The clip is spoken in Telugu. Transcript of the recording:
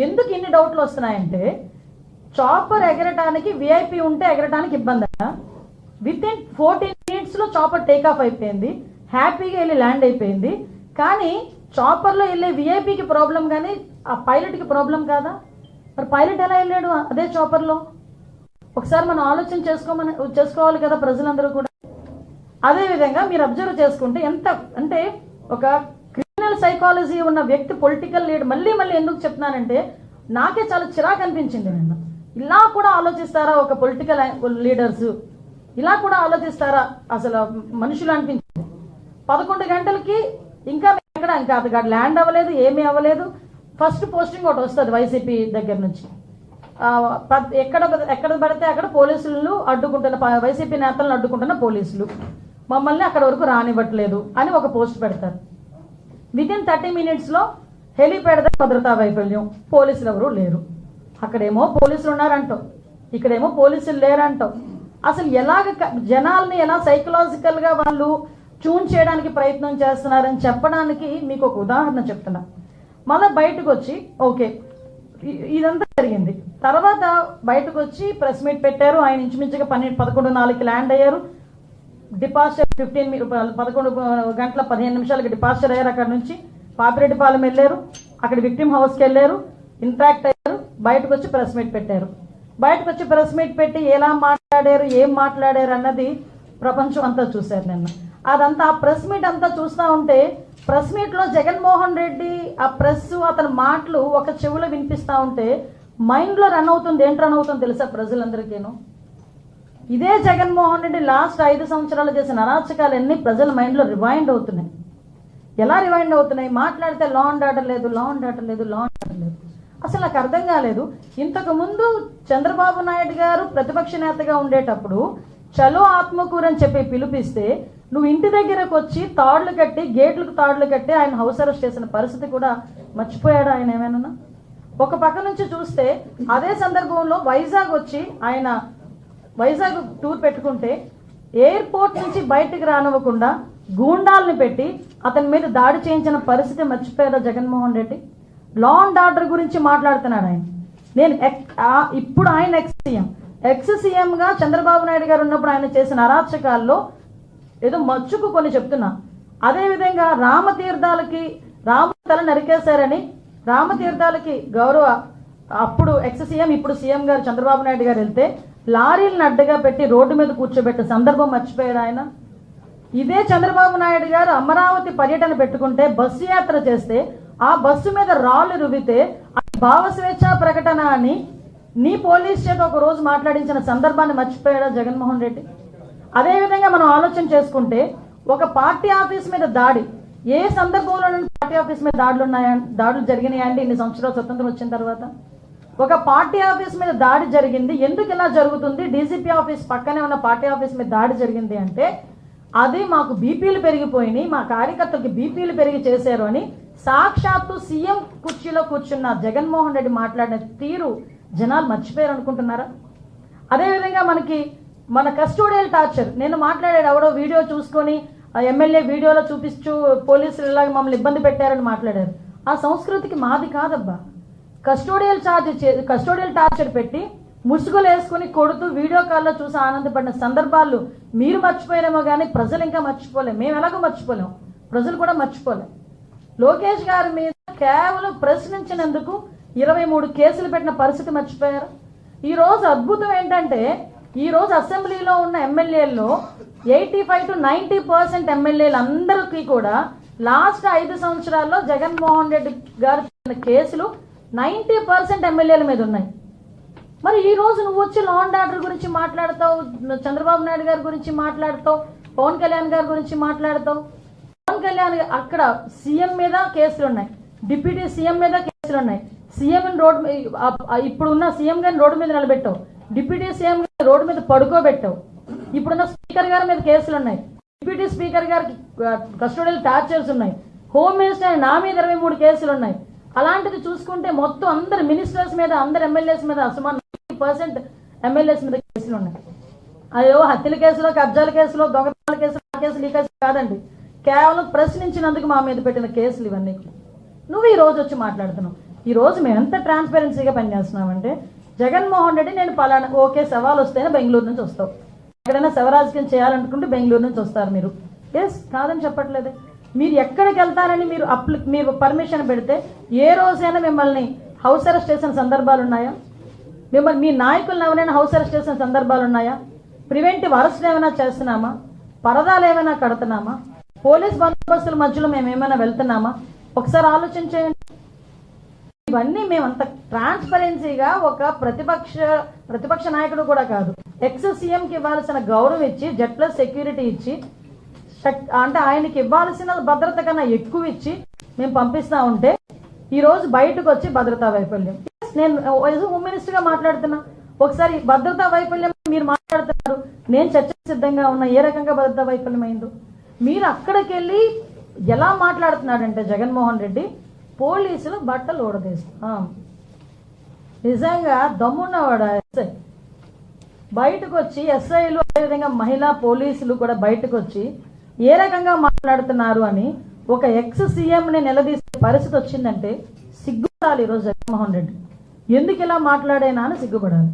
ఎందుకు ఇన్ని డౌట్లు వస్తున్నాయంటే చాపర్ ఎగరటానికి విఐపి ఉంటే ఎగరటానికి ఇబ్బంది విత్ ఇన్ ఫోర్టీన్ మినిట్స్లో చాపర్ టేక్ ఆఫ్ అయిపోయింది. హ్యాపీగా వెళ్ళి ల్యాండ్ అయిపోయింది. కానీ చాపర్లో వెళ్ళే విఐపికి ప్రాబ్లం కానీ ఆ పైలట్కి ప్రాబ్లం కాదా? మరి పైలట్ ఎలా వెళ్ళాడు అదే చాపర్లో? ఒకసారి మనం ఆలోచన చేసుకోమని చేసుకోవాలి కదా ప్రజలందరూ కూడా. అదే విధంగా మీరు అబ్జర్వ్ చేసుకుంటే ఎంత అంటే ఒక పొలిటికల్ సైకాలజీ ఉన్న వ్యక్తి పొలిటికల్ లీడర్ మళ్ళీ మళ్ళీ ఎందుకు చెప్తున్నానంటే నాకే చాలా చిరాకు అనిపించింది నిన్న. ఇలా కూడా ఆలోచిస్తారా ఒక పొలిటికల్ లీడర్స్? ఇలా కూడా ఆలోచిస్తారా? అసలు మనుషులు అనిపించింది. పదకొండు గంటలకి ఇంకా ఎక్కడ? ఇంకా అది ల్యాండ్ అవ్వలేదు ఏమీ అవ్వలేదు. ఫస్ట్ పోస్టింగ్ ఒకటి వస్తుంది వైసీపీ దగ్గర నుంచి. ఎక్కడ ఎక్కడ పడితే అక్కడ పోలీసులు అడ్డుకుంటున్న వైసీపీ నేతలను అడ్డుకుంటున్న పోలీసులు. మమ్మల్ని అక్కడ వరకు రానివ్వట్లేదు అని ఒక పోస్ట్ పెడతారు. వితిన్ థర్టీ మినిట్స్లో హెలిప్యాడ్ దగ్గర భద్రతా వైఫల్యం. పోలీసులు ఎవరు లేరు. అక్కడేమో పోలీసులు ఉన్నారంటావు ఇక్కడేమో పోలీసులు లేరంటావు అసలు ఎలాగ జనాల్ని ఎలా సైకలాజికల్గా వాళ్ళు ట్యూన్ చేయడానికి ప్రయత్నం చేస్తున్నారని చెప్పడానికి మీకు ఒక ఉదాహరణ చెప్తున్నా. మళ్ళీ బయటకు వచ్చి ఓకే ఇదంతా జరిగింది. తర్వాత బయటకు వచ్చి ప్రెస్ మీట్ పెట్టారు. ఆయన ఇంచుమించుగా పన్నెండు పదకొండు నాలుగు ల్యాండ్ అయ్యారు. డిపాజిటర్ ఫిఫ్టీన్ పదకొండు గంటల పదిహేను నిమిషాలకి డిపాజిటర్ అయ్యారు అక్కడ నుంచి. పాపిరెడ్డిపాలెం వెళ్ళారు. అక్కడ విక్టిమ్ హౌస్కి వెళ్ళారు. ఇంట్రాక్ట్ అయ్యారు. బయటకు వచ్చి ప్రెస్ మీట్ పెట్టారు. బయటకు వచ్చి ప్రెస్ మీట్ పెట్టి ఎలా మాట్లాడారు ఏం మాట్లాడారు అన్నది ప్రపంచం అంతా చూశారు నిన్న. అదంతా ఆ ప్రెస్ మీట్ అంతా చూస్తూ ఉంటే ప్రెస్ మీట్లో జగన్మోహన్ రెడ్డి ఆ ప్రెస్ అతని మాటలు ఒక చెవిలో వినిపిస్తూ ఉంటే మైండ్లో రన్ అవుతుంది. ఏంటి రన్ అవుతుంది తెలుసా ప్రజలందరికీను? ఇదే జగన్మోహన్ రెడ్డి లాస్ట్ ఐదు సంవత్సరాలు చేసిన అరాచకాలన్నీ ప్రజల మైండ్లో రివైండ్ అవుతున్నాయి. ఎలా రివైండ్ అవుతున్నాయి? మాట్లాడితే లా అండ్ ఆర్డర్ లేదు లా అండ్ ఆర్డర్ లేదు లా అండ్ ఆర్డర్ లేదు. అసలు నాకు అర్థం కాలేదు. ఇంతకు ముందు చంద్రబాబు నాయుడు గారు ప్రతిపక్ష నేతగా ఉండేటప్పుడు చలో ఆత్మకూరు అని చెప్పి పిలిపిస్తే నువ్వు ఇంటి దగ్గరకు వచ్చి తాడులు కట్టి గేట్లకు తాడులు కట్టి ఆయన హౌస్ అరెస్ట్ చేసిన పరిస్థితి కూడా మర్చిపోయాడు ఆయన ఏమైనా? ఒక పక్క నుంచి చూస్తే అదే సందర్భంలో వైజాగ్ వచ్చి ఆయన వైజాగ్ టూర్ పెట్టుకుంటే ఎయిర్పోర్ట్ నుంచి బయటికి రానివ్వకుండా గూండాల్ని పెట్టి అతని మీద దాడి చేయించిన పరిస్థితి మర్చిపోయారా Jaganmohan Reddy? Law and order గురించి మాట్లాడుతున్నాడు ఆయన. నేను ఆ- ఇప్పుడు ఆయన ఎక్స్ సీఎం ఎక్స్ సీఎంగా చంద్రబాబు నాయుడు గారు ఉన్నప్పుడు ఆయన చేసిన అరాచకాల్లో ఏదో మచ్చుకు కొన్ని చెప్తున్నా అదేవిధంగా రామతీర్థాలకి రాము తల నరికేశారని రామతీర్థాలకి గౌరవ అప్పుడు ఎక్స్ సీఎం ఇప్పుడు సీఎం గారు చంద్రబాబు నాయుడు గారు వెళ్తే లారీలను అడ్డగా పెట్టి రోడ్డు మీద కూర్చోబెట్టే సందర్భం మర్చిపోయాడు ఆయన. ఇదే చంద్రబాబు నాయుడు గారు అమరావతి పర్యటన పెట్టుకుంటే బస్సు యాత్ర చేస్తే ఆ బస్సు మీద రాళ్ళు రువితే భావ స్వేచ్ఛ ప్రకటన అని నీ పోలీస్ చేత ఒక రోజు మాట్లాడించిన సందర్భాన్ని మర్చిపోయాడా జగన్మోహన్ రెడ్డి? అదేవిధంగా మనం ఆలోచన చేసుకుంటే ఒక పార్టీ ఆఫీస్ మీద దాడి ఏ సందర్భంలో పార్టీ ఆఫీస్ మీద దాడులు ఉన్నాయా దాడులు జరిగినాయండి ఇన్ని సంవత్సరాలు స్వతంత్రం వచ్చిన తర్వాత? ఒక పార్టీ ఆఫీస్ మీద దాడి జరిగింది. ఎందుకు ఇలా జరుగుతుంది? డీజీపీ ఆఫీస్ పక్కనే ఉన్న పార్టీ ఆఫీస్ మీద దాడి జరిగింది అంటే అది మాకు బీపీలు పెరిగిపోయినాయి మా కార్యకర్తలకి బీపీలు పెరిగి చేశారు అని సాక్షాత్తు సీఎం కుర్చీలో కూర్చున్న జగన్మోహన్ రెడ్డి మాట్లాడిన తీరు జనాలు మర్చిపోయారు అనుకుంటున్నారా? అదేవిధంగా మనకి మన కస్టోడియల్ టార్చర్ నేను మాట్లాడాడు ఎవడో వీడియో చూసుకొని ఎమ్మెల్యే వీడియోలో చూపిస్తూ పోలీసులు ఇలాగ మమ్మల్ని ఇబ్బంది పెట్టారని మాట్లాడారు. ఆ సంస్కృతికి మాది కాదబ్బా. కస్టోడియల్ చార్జ్ కస్టోడియల్ టార్చర్ పెట్టి ముసుగులు వేసుకుని కొడుతూ వీడియో కాల్లో చూసి ఆనందపడిన సందర్భాలు మీరు మర్చిపోయారేమో కానీ ప్రజలు ఇంకా మర్చిపోలేము మేము ఎలాగో మర్చిపోలేం. ప్రజలు కూడా మర్చిపోలేం. లోకేష్ గారి మీద కేవలం ప్రశ్నించినందుకు ఇరవై మూడు కేసులు పెట్టిన పరిస్థితి మర్చిపోయారు. ఈ రోజు అద్భుతం ఏంటంటే ఈ రోజు అసెంబ్లీలో ఉన్న ఎమ్మెల్యేల్లో eighty five to ninety percent ఎమ్మెల్యేలు అందరికీ కూడా లాస్ట్ ఐదు సంవత్సరాల్లో జగన్మోహన్ రెడ్డి గారు కేసులు నైంటీ పర్సెంట్ ఎమ్మెల్యేల మీద ఉన్నాయి. మరి ఈ రోజు నువ్వు వచ్చి లా అండ్ ఆర్డర్ గురించి మాట్లాడతావు చంద్రబాబు నాయుడు గారి గురించి మాట్లాడతావు పవన్ కళ్యాణ్ గారి గురించి మాట్లాడతావు. పవన్ కళ్యాణ్ అక్కడ సీఎం మీద కేసులు ఉన్నాయి. డిప్యూటీ సీఎం మీద కేసులు ఉన్నాయి. సీఎం రోడ్ ఇప్పుడున్న సీఎం గారిని రోడ్డు మీద నిలబెట్టావు. డిప్యూటీ సీఎం గారిని రోడ్డు మీద పడుకోబెట్టావు. ఇప్పుడున్న స్పీకర్ గారి మీద కేసులు ఉన్నాయి. డిప్యూటీ స్పీకర్ గారికి కస్టోడియల్ టార్చర్స్ ఉన్నాయి. హోమ్ మినిస్టర్ నా మీద ఇరవై మూడు కేసులు ఉన్నాయి. అలాంటిది చూసుకుంటే మొత్తం అందరు మినిస్టర్స్ మీద అందరు ఎమ్మెల్యేస్ మీద సుమారు నైన్టీ పర్సెంట్ ఎమ్మెల్యేస్ మీద కేసులు ఉన్నాయి. అయ్యో హత్యల కేసులో కబ్జాల కేసులో దొంగతనాల కేసులు ఆ కేసులు ఈ కేసులు కాదండి. కేవలం ప్రశ్నించినందుకు మా మీద పెట్టిన కేసులు ఇవన్నీ నువ్వు ఈ రోజు వచ్చి మాట్లాడుతున్నావు. ఈ రోజు మేము ఎంత ట్రాన్స్పరెన్సీగా పనిచేస్తున్నామంటే జగన్మోహన్ రెడ్డి నేను పలానా ఓకే సవాల్ వస్తేనే బెంగళూరు నుంచి వస్తావు. ఎక్కడైనా శవరాజకీయం చేయాలనుకుంటే బెంగళూరు నుంచి వస్తారు మీరు. ఎస్ కాదని చెప్పట్లేదే. మీరు ఎక్కడికి వెళ్తారని మీరు అప్లి మీరు పర్మిషన్ పెడితే ఏ రోజైనా మిమ్మల్ని హౌస్ అరెస్ట్ చేసిన సందర్భాలు ఉన్నాయా? మిమ్మల్ని మీ నాయకులను ఎవరైనా హౌస్ అరెస్ట్ చేసిన సందర్భాలు ఉన్నాయా? ప్రివెంటివ్ అరెస్ట్ ఏమైనా చేస్తున్నామా? పరదాలు ఏమైనా కడుతున్నామా? పోలీస్ బందోబస్తుల మధ్యలో మేము ఏమైనా వెళ్తున్నామా? ఒకసారి ఆలోచించేయండి ఇవన్నీ మేమంత ట్రాన్స్పరెన్సీగా ఒక ప్రతిపక్ష ప్రతిపక్ష నాయకుడు కూడా కాదు. ఎక్స్ సీఎంకి ఇవ్వాల్సిన గౌరవం ఇచ్చి జెడ్ ప్లస్ సెక్యూరిటీ ఇచ్చి అంటే ఆయనకి ఇవ్వాల్సిన భద్రత కన్నా ఎక్కువ ఇచ్చి మేము పంపిస్తా ఉంటే ఈ రోజు బయటకు వచ్చి భద్రతా వైఫల్యం. నేను హోమ్ మినిస్టర్గా మాట్లాడుతున్నా. ఒకసారి భద్రతా వైఫల్యం మీరు మాట్లాడుతున్నారు నేను చర్చ సిద్ధంగా ఉన్నా. ఏ రకంగా భద్రతా వైఫల్యం అయిందో. మీరు అక్కడికి వెళ్ళి ఎలా మాట్లాడుతున్నాడంటే జగన్మోహన్ రెడ్డి పోలీసులు బట్టలు ఊడదీస్తాం నిజంగా దమ్మున్నవాడు ఎస్ఐ? బయటకు వచ్చి ఎస్ఐలు అదేవిధంగా మహిళా పోలీసులు కూడా బయటకు వచ్చి ఏ రకంగా మాట్లాడుతున్నారు అని ఒక ఎక్స్ సీఎంని నిలదీసే పరిస్థితి వచ్చిందంటే సిగ్గుపడాలి ఈరోజు జగన్మోహన్ రెడ్డి. ఎందుకు ఇలా మాట్లాడేనా అని సిగ్గుపడాలి.